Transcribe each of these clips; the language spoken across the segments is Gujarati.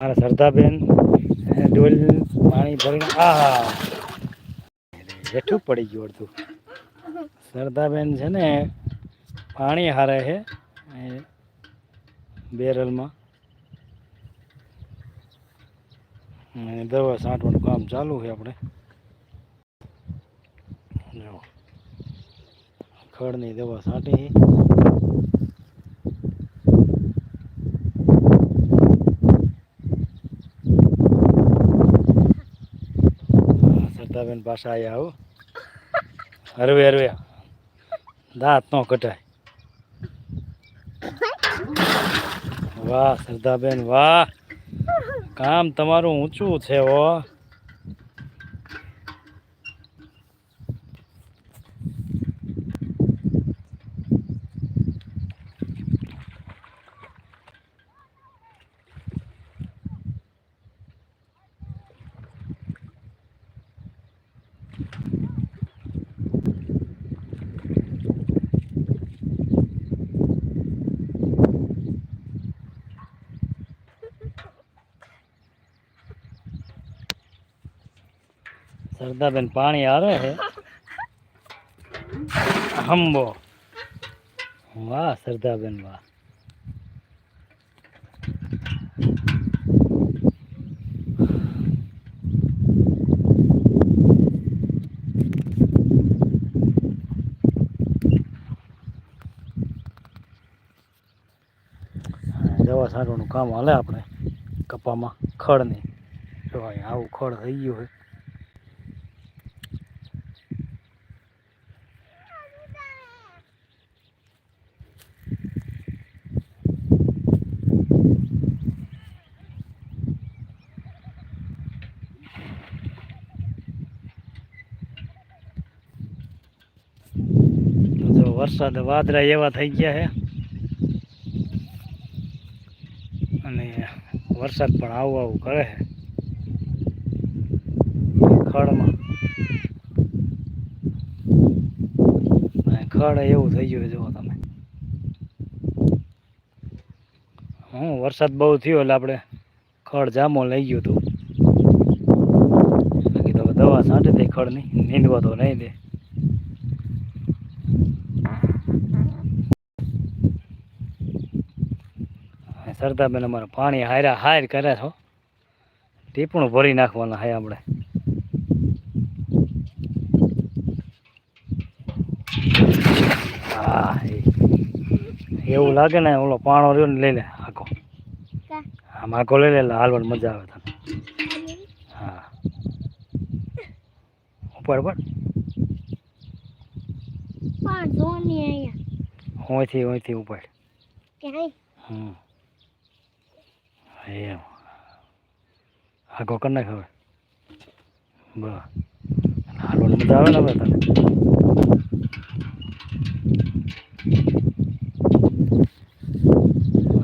મારા સરદાબેન ડોલ પાણી ભરીને આ હેઠું પડી ગયું અડધું. સરદાબેન છે ને, પાણી હારે છે બેરલમાં. દવા છાંટવાનું કામ ચાલુ છે આપણે. ખડની દવા છાંટી છે. પાછા આવ્યા આવું હરવે હરવે. દાંત નો કટાય વાહ, શ્રદ્ધાબેન, વાહ. કામ તમારું ઊંચું છે ઓ સરદાબેન પાણી આવે છે હંબો. વાહ સરદાબેન વાહ. દવા સારવાનું કામ હાલે આપણે કપામાં, ખડની. જો અહીંયા આવું ખડ થઈ ગયું હોય તો જો વરસાદ વાદળા એવા થઈ ગયા છે. અને વરસાદ પણ આવું આવું કરે છે. ખડમાં. ખડ એવું થઈ ગયું જુઓ તમે. હું વરસાદ બહુ થયો એટલે આપણે ખડ જામો લઈ ગયું હતું. દવા છાંટી દે ખડની, નીંદવા તો નહીં દે અને સરદારબેન અમારે પાણી હાર્યા હાર કરે છો ટીપણું ભરી નાખવાના હાય આપણે. હા. એવું લાગે ને ઓલો પાણો રહ્યો ને લઈ લે આખો. આમ આખો લઈ લે હાલવાની મજા આવે તને. હા. ઉપર પર હું અહીંયા. હોયથી હોયથી ઉપર. હમ. એમ આખો કરી નાખ હવે બસ. હાલવાની મજા આવે ને હવે તને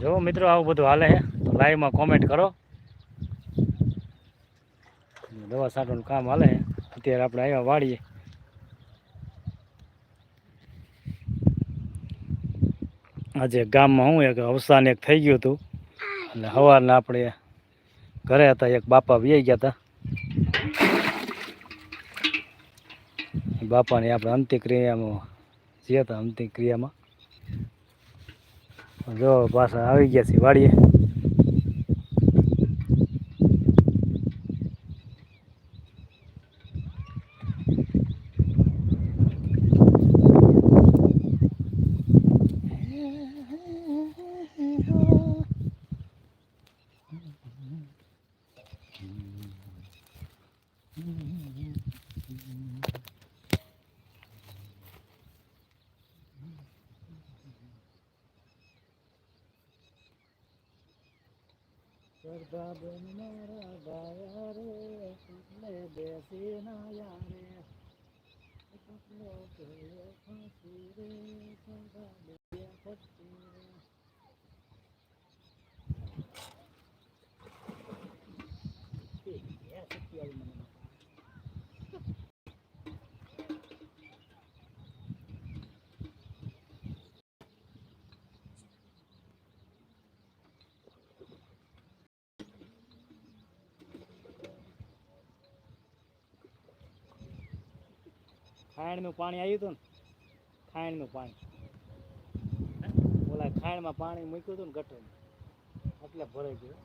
જો મિત્રો, આવું બધું હાલે તો લાઈવમાં કોમેન્ટ કરો. દવા છાંટવાનું કામ હાલે અત્યારે આપણે આવ્યા વાળીએ આજે ગામમાં હું એક અવસાન એક થઈ ગયું હતું. એટલે સવારના આપણે ઘરે હતા, એક બાપા વ્યાઈ ગયા હતા. બાપાની આપણે અંત્યક્રિયામાં જે હતા, અંત્યક્રિયામાં. જો પાછા આવી ગયા છે વાડીએ. 我给了他一个又一 ખાંડનું પાણી આવ્યું હતું ને ખાંડનું પાણી. ઓલા ખાંડમાં પાણી મૂક્યું હતું ને ગટરમાં. એટલે ભરાઈ ગયું.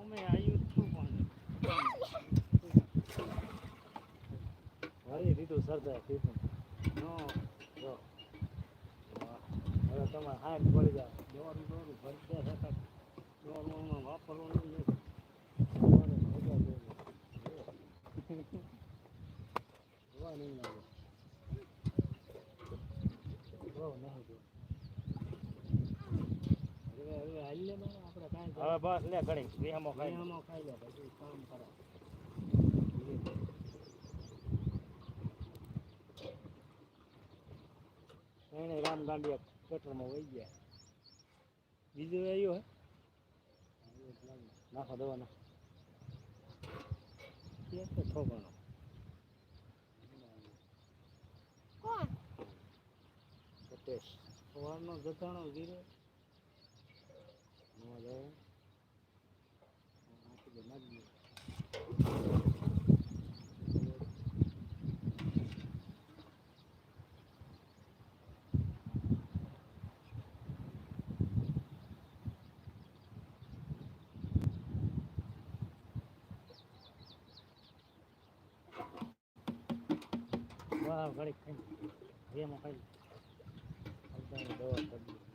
અમે આવ્યું છું પાણી. ભરી દીધું સરદાર કીધું જો. હવે તમારે હાથ પડી જાય. દોરું થતા વાપરવાનું નહીં દોરે ભેગા ભેગા. જોવા નહીં લાગે બહુ નહીં જો. હવે બસ લે ઘડી વિહામો ખાઈ વિહામો ખાઈ લે પછી કામ કરે. એને રામ ગાંડિયા પેટ્રોલમાં વહી ગયા. બીજું આવ્યું હે? નાખો દવા નાખો કે તો ઠોકાણો કોણ? સટેશ સવારનો ધીરે નો જાય નાખી ઘડીક ખાઈ જેમાં ખાઈ અડધાની દવા કરી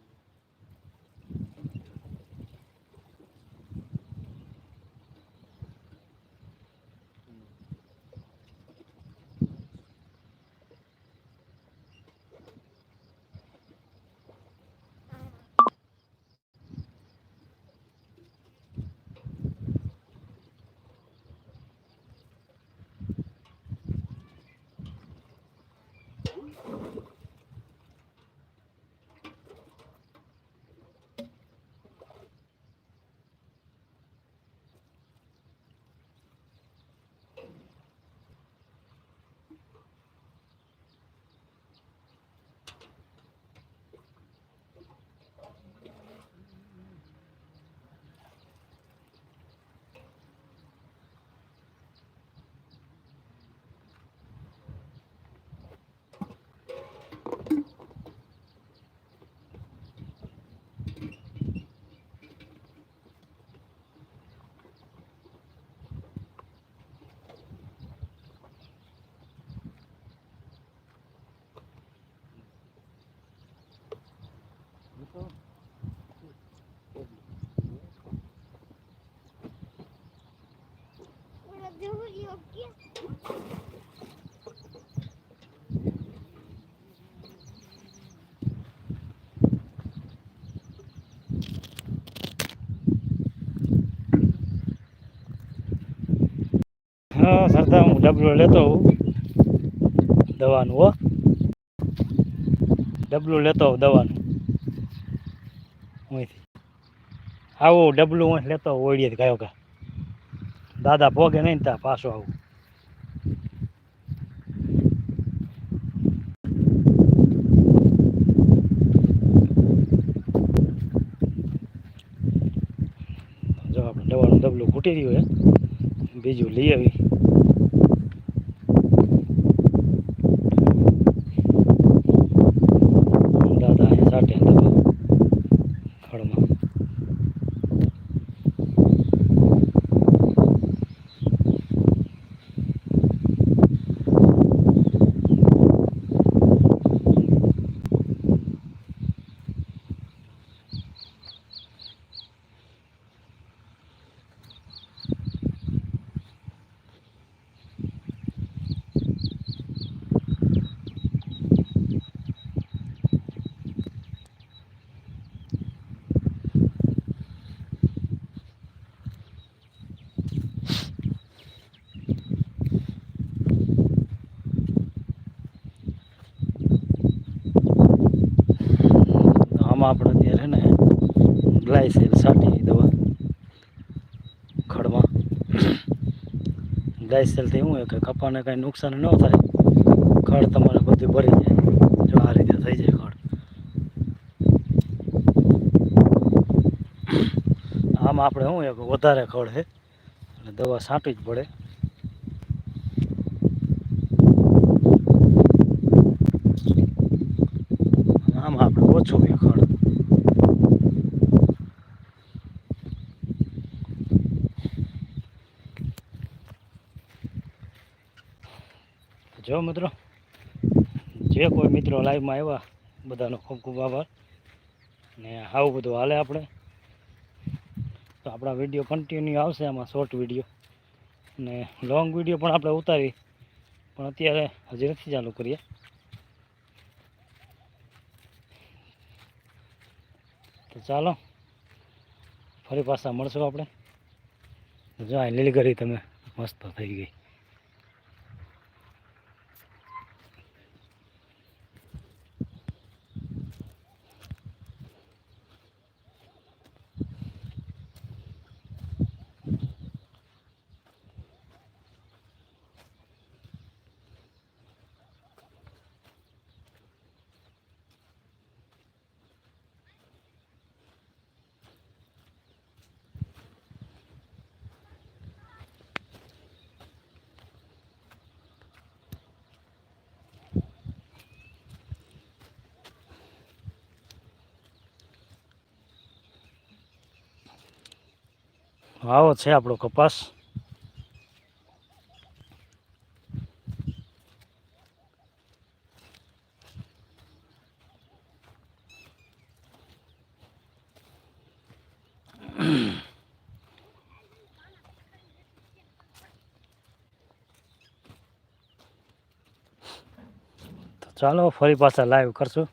સરદાર હું ડબલો લેતો હોઉં. દવાનું, હો. ડબલું લેતો હોઉં, દવાનું. અહીંથી. આવું, ડબલું લેતો હોઉં, ઓળીએ કયો કા દાદા ભોગે નહીં ત્યાં પાછો આવું. જો આપણે દવાનું ડબલું ખૂટી રહ્યું હે. બીજું લઈ આવી. આમાં આપણે અત્યારે ને ગ્લાયસેલ સાટી દવા ખડમાં. ગ્લાયસેલથી શું કે કપાને કાંઈ નુકસાન ન થાય, ખડ તમારે બધું ભરી જાય. જો આ રીતે થઈ જાય ખડ. આમ આપણે શું એક વધારે ખડ છે એટલે દવા સાંટવી જ પડે. આમ આપણે ઓછું એ ખડ. જો મિત્રો, જે કોઈ મિત્રો લાઈવમાં આવ્યા, બધાનો ખૂબ ખૂબ આભાર. ને આવું બધું હાલે આપણે. તો આપણા વીડિયો કન્ટિન્યુ આવશે આમાં શોર્ટ વીડિયો ને લોંગ વીડિયો પણ આપણે ઉતારી. પણ અત્યારે હજી નથી ચાલુ કરીએ. તો ચાલો, ફરી પાછા મળશું આપણે. જો આ લીલી કરી તમે, મસ્ત થઈ ગઈ. આવો છે આપણો કપાસ. ચાલો ફરી પાછા લાઈવ કરશું.